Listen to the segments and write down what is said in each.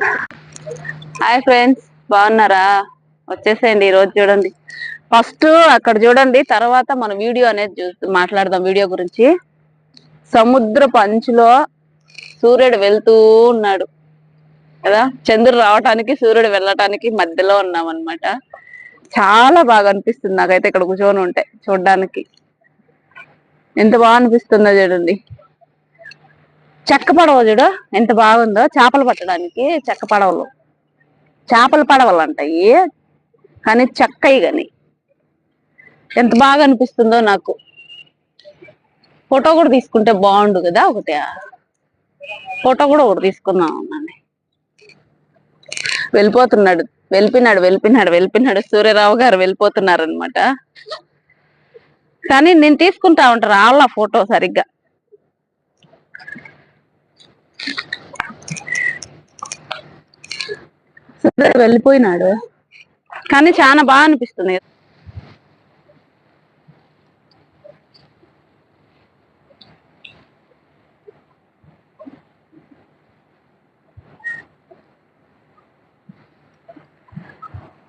Hi friends బాగున్నారా? వచ్చేసేయండి ఈ రోజు చూడండి. ఫస్ట్ అక్కడ చూడండి తర్వాత మన వీడియో అనేది చూస్తూ మాట్లాడదాం వీడియో గురించి. సముద్ర పంచులో సూర్యుడు వెళ్తూ ఉన్నాడు. కదా? చంద్రుడు రావటానికి సూర్యుడు వెళ్ళటానికి మధ్యలో ఉన్నాం అన్నమాట చాలా బాగా అనిపిస్తుంది నాకైతే ఇక్కడ కూర్చొని ఉంటే చూడడానికి. ఎంత బాగా అనిపిస్తుందో చూడండి. చెక్క పడవ చూడు ఎంత బాగుందో. చేపలు పట్టడానికి చెక్క పడవలు. చేపల పడవలు అంటాయి కానీ చెక్కయి కానీ. ఎంత బాగా అనిపిస్తుందో నాకు. ఫోటో కూడా తీసుకుంటే బాగుండు కదా ఒకటి. ఫోటో కూడా ఒకటి తీసుకుందాం అన్నాను. వెళ్ళిపోతున్నాడు వెళ్ళిపోయినాడు వెళ్ళిపోయినాడు వెళ్ళిపోయినాడు. సూర్యరావు గారు వెళ్ళిపోతున్నారు అనమాట కానీ నేను తీసుకుంటా ఉంటాను వాళ్ళ ఫోటో సరిగ్గా. సరే వెళ్ళిపోయినాడు. కానీ చాలా బాగా అనిపిస్తుంది.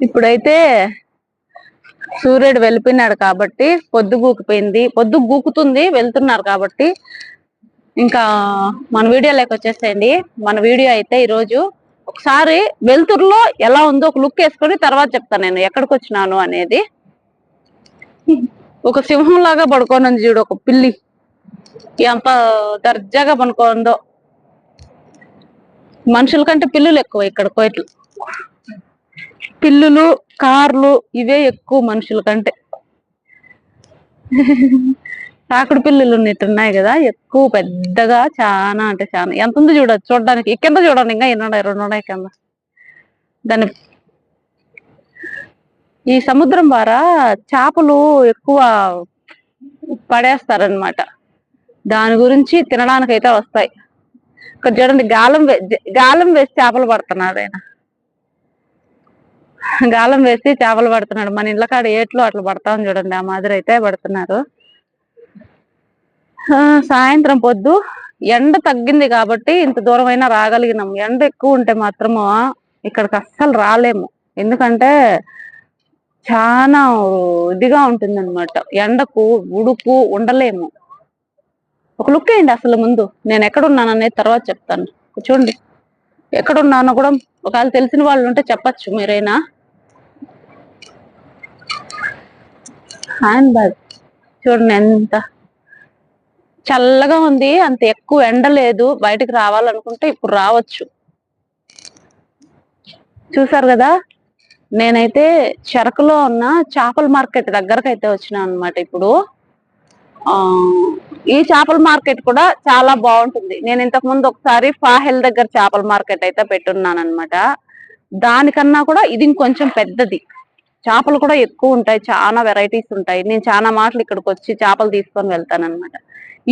ఇప్పుడైతే సూర్యుడు వెళ్ళిపోయినాడు కాబట్టి పొద్దు గూకిపోయింది. పొద్దు గూకుతుంది వెళ్తున్నారు కాబట్టి. ఇంకా మన వీడియోలోకి వచ్చేసేయండి. మన వీడియో అయితే ఈరోజు ఒకసారి వెలుతురులో ఎలా ఉందో ఒక లుక్ వేసుకొని తర్వాత చెప్తాను నేను ఎక్కడికి వచ్చినాను అనేది. ఒక సింహం లాగా పడుకోనుంది చూడు ఒక పిల్లి. ఎంత దర్జాగా పనుకోందో మనుషుల కంటే పిల్లులు ఎక్కువ ఇక్కడ కోయట్లు. పిల్లులు కార్లు ఇవే ఎక్కువ మనుషుల కంటే. కాకుడు పిల్లులు ఉన్నట్టున్నాయి కదా ఎక్కువ పెద్దగా చాలా అంటే చాలా ఎంత ఉంది చూడొచ్చు చూడడానికి. కింద చూడండి ఇంకా ఎన్ని ఉన్నాయి రెండు ఉన్నాయి కింద. దాని ఈ సముద్రం ద్వారా చేపలు ఎక్కువ పడేస్తారనమాట దాని గురించి తినడానికి అయితే వస్తాయి. ఇక్కడ చూడండి గాలం వే గాలం వేసి చేపలు పడుతున్నాడు ఆయన. గాలం వేసి చేపలు పడుతున్నాడు. మన ఇళ్ళ కాడ ఏట్లో అట్లా పడతాం చూడండి ఆ మాదిరి అయితే పడుతున్నారు. సాయంత్రం పొద్దు ఎండ తగ్గింది కాబట్టి ఇంత దూరం అయినా రాగలిగినాం. ఎండ ఎక్కువ ఉంటే మాత్రము ఇక్కడికి అస్సలు రాలేము. ఎందుకంటే చాలా ఇదిగా ఉంటుంది అనమాట ఎండకు ఉడుకు ఉండలేము. ఒక లుక్ వేయండి అసలు ముందు. నేను ఎక్కడున్నాను అనేది తర్వాత చెప్తాను. చూడండి. ఎక్కడున్నానో కూడా ఒకవేళ తెలిసిన వాళ్ళు ఉంటే చెప్పచ్చు మీరైనా. హ్యాండ్ బ్యాగ్ చూడండి ఎంత చల్లగా ఉంది అంత ఎక్కువ ఎండ లేదు బయటకు రావాలనుకుంటే ఇప్పుడు రావచ్చు. చూసారు కదా? నేనైతే చెరకులో ఉన్న చేపల మార్కెట్ దగ్గరకు అయితే వచ్చినా అనమాట ఇప్పుడు. ఆ ఈ చేపల మార్కెట్ కూడా చాలా బాగుంటుంది. నేను ఇంతకు ముందు ఒకసారి ఫాహెల్ దగ్గర చేపల మార్కెట్ అయితే పెట్టున్నాను అనమాట దానికన్నా కూడా ఇది ఇంకొంచెం పెద్దది. చేపలు కూడా ఎక్కువ ఉంటాయి చాలా వెరైటీస్ ఉంటాయి. నేను చాలా మాటలు ఇక్కడికి వచ్చి చేపలు తీసుకొని వెళ్తాను అనమాట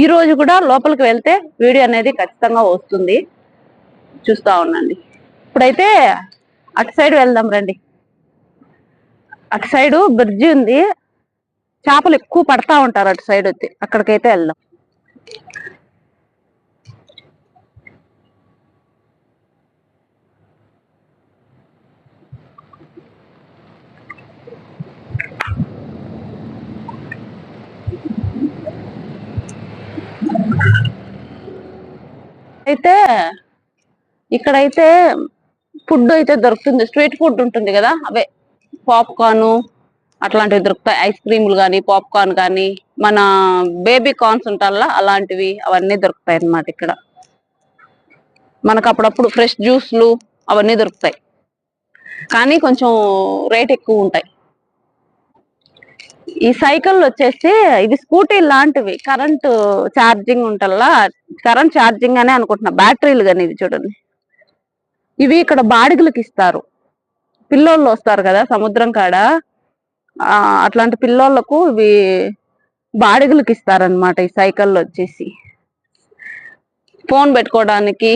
ఈ రోజు కూడా లోపలికి వెళ్తే వీడియో అనేది ఖచ్చితంగా వస్తుంది. చూస్తా ఉండండి. ఇప్పుడైతే అటు సైడ్ వెళ్దాం రండి. అటు సైడ్ బ్రిడ్జి ఉంది. చేపలు ఎక్కువ పడతా ఉంటారు అటు సైడ్ వచ్చి అక్కడికైతే వెళ్దాం. అయితే ఇక్కడైతే ఫుడ్ అయితే దొరుకుతుంది. స్ట్రీట్ ఫుడ్ ఉంటుంది కదా అవే. పాప్కార్న్ అట్లాంటివి దొరుకుతాయి. ఐస్ క్రీములు కానీ పాప్కార్న్ కానీ మన బేబీ కార్న్స్ ఉంటాలా అలాంటివి అవన్నీ దొరుకుతాయి అన్నమాట ఇక్కడ. మనకు అప్పుడప్పుడు ఫ్రెష్ జ్యూస్లు అవన్నీ దొరుకుతాయి. కానీ కొంచెం రేట్ ఎక్కువ ఉంటాయి. ఈ సైకిల్ వచ్చేసి ఇది స్కూటీ లాంటివి. కరెంటు ఛార్జింగ్ ఉంటల్లా. కరెంట్ ఛార్జింగ్ అనే అనుకుంటున్నా. బ్యాటరీలు కానీ ఇవి చూడండి. ఇవి ఇక్కడ బాడిగలకు ఇస్తారు. పిల్లోళ్ళు వస్తారు కదా సముద్రం కాడ. అట్లాంటి పిల్లోళ్ళకు ఇవి బాడిగలకు ఇస్తారనమాట ఈ సైకిల్ వచ్చేసి. ఫోన్ పెట్టుకోవడానికి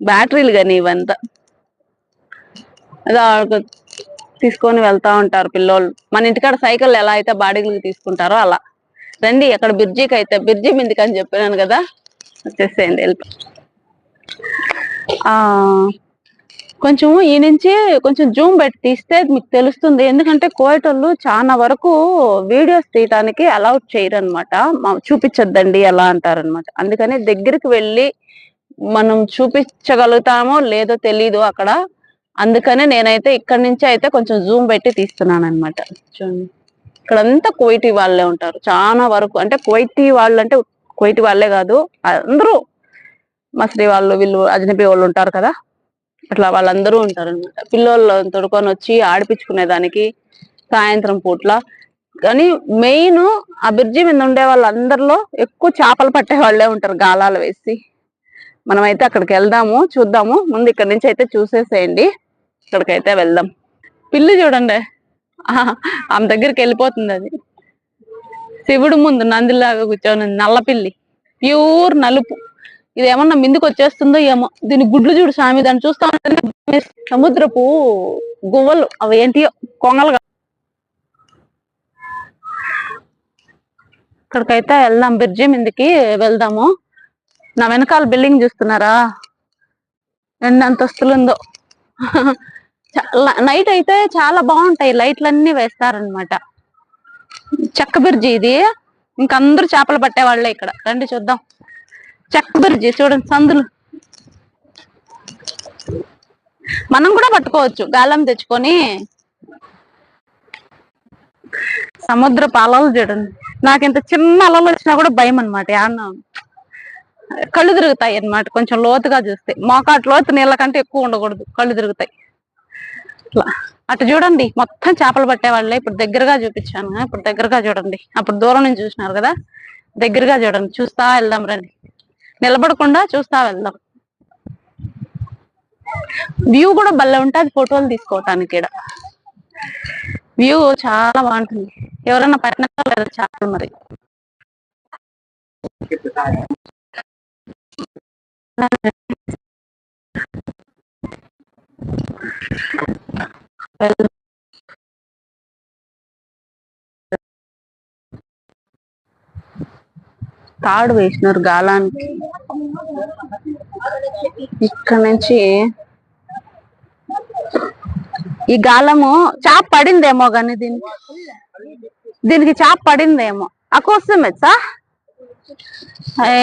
బ్యాటరీలు కానీ ఇవంతా. తీసుకొని వెళ్తా ఉంటారు పిల్లోళ్ళు. మన ఇంటికాడ సైకిల్ ఎలా అయితే బాడీలకు తీసుకుంటారో అలా. రండి అక్కడ బిర్జీకి అయితే బిర్జీ మిందికి అని చెప్పినాను కదా? వచ్చేసేయండి ఆ కొంచెం ఈ నుంచి కొంచెం జూమ్ పెట్టి తీస్తే మీకు తెలుస్తుంది. ఎందుకంటే కోయటోళ్ళు చాలా వరకు వీడియోస్ తీయటానికి అలౌట్ చేయరు అనమాట చూపించొద్దండి ఎలా అంటారనమాట అందుకని దగ్గరికి వెళ్ళి మనం చూపించగలుగుతామో లేదో తెలీదు అక్కడ అందుకనే నేనైతే ఇక్కడ నుంచి అయితే కొంచెం జూమ్ పెట్టి తీస్తున్నాను అనమాట చూడండి. ఇక్కడంతా కువైటీ వాళ్ళే ఉంటారు. చాలా వరకు అంటే కువైటీ వాళ్ళు అంటే కువైటీ వాళ్ళే కాదు అందరూ మసరి వాళ్ళు వీళ్ళు అజనబీ వాళ్ళు ఉంటారు కదా. అట్లా వాళ్ళందరూ ఉంటారు అనమాట పిల్లోళ్ళు తొడుకొని వచ్చి ఆడిపించుకునే దానికి సాయంత్రం పూట్ల. కానీ మెయిన్ ఆ బ్రిడ్జి మీద ఉండే వాళ్ళందరిలో ఎక్కువ చేపలు పట్టే వాళ్ళే ఉంటారు గాలాలు వేసి. మనమైతే అక్కడికి వెళ్దాము చూద్దాము. ముందు ఇక్కడ నుంచి అయితే చూసేసేయండి. ఇక్కడికైతే వెళ్దాం. పిల్లి చూడండి. ఆమె దగ్గరికి వెళ్ళిపోతుంది అది. శివుడు ముందు నందిలాగా కూర్చొని నల్ల పిల్లి. ప్యూర్ నలుపు. ఇది ఏమన్నా మిందుకు వచ్చేస్తుందో ఏమో. దీని గుడ్లు చూడు స్వామి దాన్ని చూస్తా సముద్రపు గువ్వలు. అవి ఏంటియో? కొంగలుగా ఇక్కడికైతే వెళ్దాం. బ్రిడ్జి మీదకి వెళ్దాము. నా వెనకాల బిల్డింగ్ చూస్తున్నారా? ఎన్ని ఉందో నైట్ అయితే చాలా బాగుంటాయి. లైట్లన్నీ వేస్తారనమాట చెక్క బిర్జి ఇది. ఇంకందరూ చేపలు పట్టే వాళ్ళే ఇక్కడ. రండి చూద్దాం. చెక్క బిర్జి చూడండి సందులు. మనం కూడా పట్టుకోవచ్చు. గాలం తెచ్చుకొని. సముద్ర అలలు చూడండి. నాకు ఇంత చిన్న అలలు వచ్చినా కూడా భయం అనమాట యాన్న కళ్ళు తిరుగుతాయి అన్నమాట. కొంచెం లోతుగా చూస్తే. మోకాట్ లోతు నీళ్ళ కంటే ఎక్కువ ఉండకూడదు. కళ్ళు తిరుగుతాయి. ఇట్లా అటు చూడండి మొత్తం చేపలు పట్టే వాళ్ళే. ఇప్పుడు దగ్గరగా చూపించాను ఇప్పుడు దగ్గరగా చూడండి. అప్పుడు దూరం నుంచి చూసినారు కదా? దగ్గరగా చూడండి చూస్తా వెళ్దాం రండి. నిలబడకుండా చూస్తా వెళ్దాం. వ్యూ కూడా భలే ఉంటుంది ఫోటోలు తీసుకోవటానికి ఇక్కడ వ్యూ చాలా బాగుంటుంది. ఎవరైనా పట్టినా లేదా చేపలు మరి? తాడు వేసినారు గాలానికి. ఇక్కడ నుంచి ఈ గాలము చాప పడిందేమో గాని దీనికి. దీనికి చాప పడిందేమో. అకోసమే సా ఏ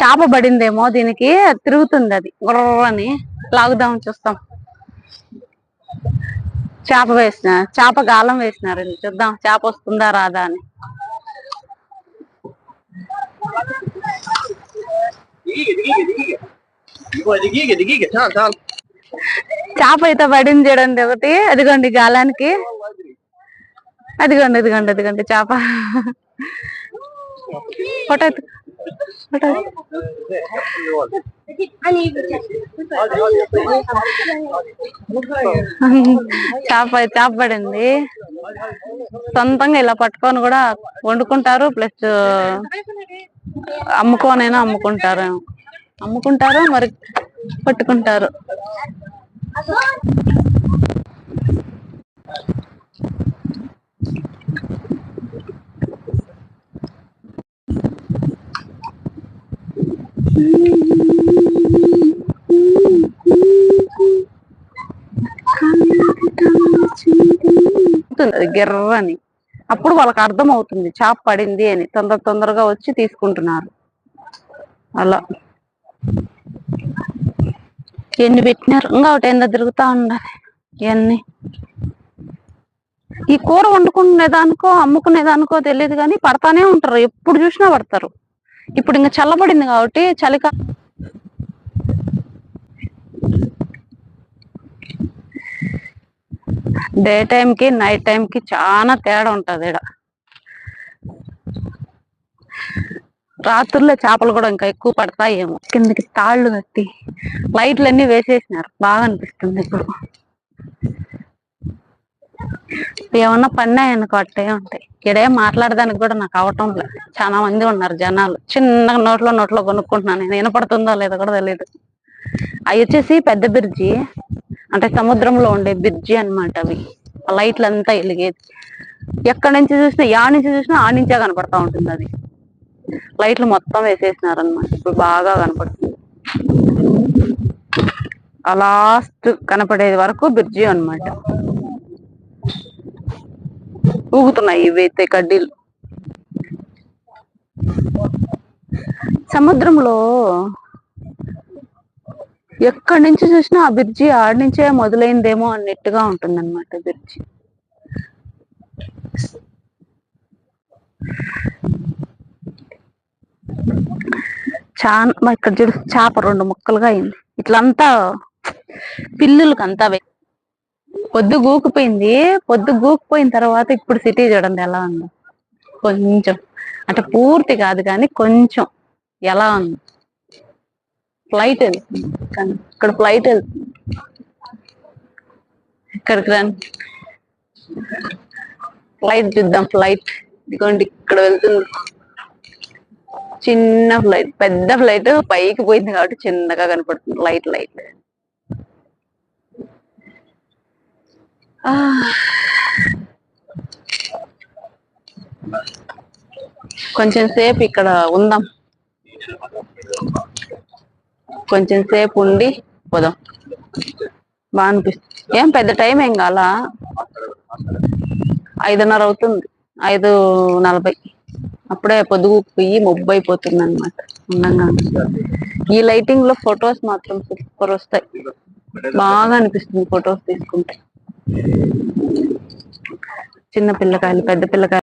చేప పడిందేమో దీనికి. తిరుగుతుంది అది. గుర్రని. లాగుదాం చూస్తాం. చేప వేసిన చేప గాలం వేసినారండి. చూద్దాం చేప వస్తుందా రాదా అని. చేప అయితే పడింది చూడండి ఒకటి. అదిగోండి గాలానికి. అదిగోండి అదిగోండి అదిగోండి చేప. ఫోటో చేప చేప పడింది సొంతంగా ఇలా పట్టుకొని కూడా వండుకుంటారు ప్లస్ అమ్ముకోనైనా అమ్ముకుంటారు. అమ్ముకుంటారు మరి పట్టుకుంటారు ఉంటుంది అది గిర్రని. అప్పుడు వాళ్ళకి అర్థం అవుతుంది చేప పడింది అని తొందర తొందరగా వచ్చి తీసుకుంటున్నారు. అలా. ఎన్ని పెట్టినారు? ఇంకా ఒకటి ఏందో తిరుగుతా ఉండాలి? ఇవన్నీ ఈ కూర వండుకునేదానికో అమ్ముకునేదానికో తెలియదు కానీ పడతానే ఉంటారు. ఎప్పుడు చూసినా పడతారు. ఇప్పుడు ఇంకా చల్లబడింది కాబట్టి చలికాలం డే టైం కి నైట్ టైం కి చాలా తేడా ఉంటుంది ఈడ. రాత్రుల్లో చేపలు కూడా ఇంకా ఎక్కువ పడతాయేమో. కిందకి తాళ్ళు కట్టి లైట్లన్నీ అన్ని వేసేసినారు. బాగా అనిపిస్తుంది ఇప్పుడు. ఏమన్నా పన్నాయనుకో అట్టే ఉంటాయి. ఇక్కడే మాట్లాడడానికి కూడా నాకు అవటం లేదు. చాలా మంది ఉన్నారు జనాలు. చిన్నగా నోట్లో నోట్లో కొనుక్కుంటున్నాను నేను. వినపడుతుందో లేదో కూడా తెలియదు అవి వచ్చేసి పెద్ద బ్రిడ్జి అంటే సముద్రంలో ఉండే బ్రిడ్జి అన్నమాట అవి. లైట్లు అంతా వెలిగేది ఎక్కడి నుంచి చూసినా యా నుంచి చూసినా ఆ నుంచే కనపడతా ఉంటుంది అది. లైట్లు మొత్తం వేసేసినారు అనమాట ఇప్పుడు బాగా కనపడుతుంది. ఆ లాస్ట్ కనపడేది వరకు బ్రిడ్జి అన్నమాట. ఊగుతున్నాయి ఇవైతే కడ్డీలు. సముద్రంలో ఎక్కడి నుంచి చూసినా ఆ బ్రిడ్జి ఆడి నుంచే మొదలైందేమో అన్నట్టుగా ఉంటుంది అనమాట బ్రిడ్జి. చాలా మా ఇక్కడ చూడు చేప రెండు ముక్కలుగా అయింది. ఇట్లంతా పిల్లులకంతా వే- పొద్దు గూకుపోయింది. పొద్దు గూకుపోయిన తర్వాత ఇప్పుడు సిటీ చూడండి ఎలా ఉంది. కొంచెం అంటే పూర్తి కాదు కానీ కొంచెం ఎలా ఉంది. ఫ్లైట్ వెళ్తుంది. కానీ ఇక్కడ ఫ్లైట్ వెళ్తుంది. ఇక్కడికి రండి. ఫ్లైట్ చూద్దాం ఫ్లైట్. ఇదిగోండి ఇక్కడ వెళ్తుంది. చిన్న ఫ్లైట్ పెద్ద ఫ్లైట్ పైకి పోయింది కాబట్టి చిన్నగా కనపడుతుంది. Light light. కొంచెం సేపు ఇక్కడ ఉందాం. కొంచెం సేపు ఉండి పోదాం. బాగా అనిపిస్తుంది. ఏం పెద్ద టైం ఏం కాల? ఐదున్నర అవుతుంది. ఐదు నలభై. అప్పుడే పొద్దుగు పోయి మొబ్బు అయిపోతుంది అనమాట ఉండంగా ఈ లైటింగ్లో ఫొటోస్ మాత్రం సూపర్ వస్తాయి. బాగా అనిపిస్తుంది ఫొటోస్ తీసుకుంటే. చిన్న పిల్లకాయలు పెద్ద పిల్లకాయలు.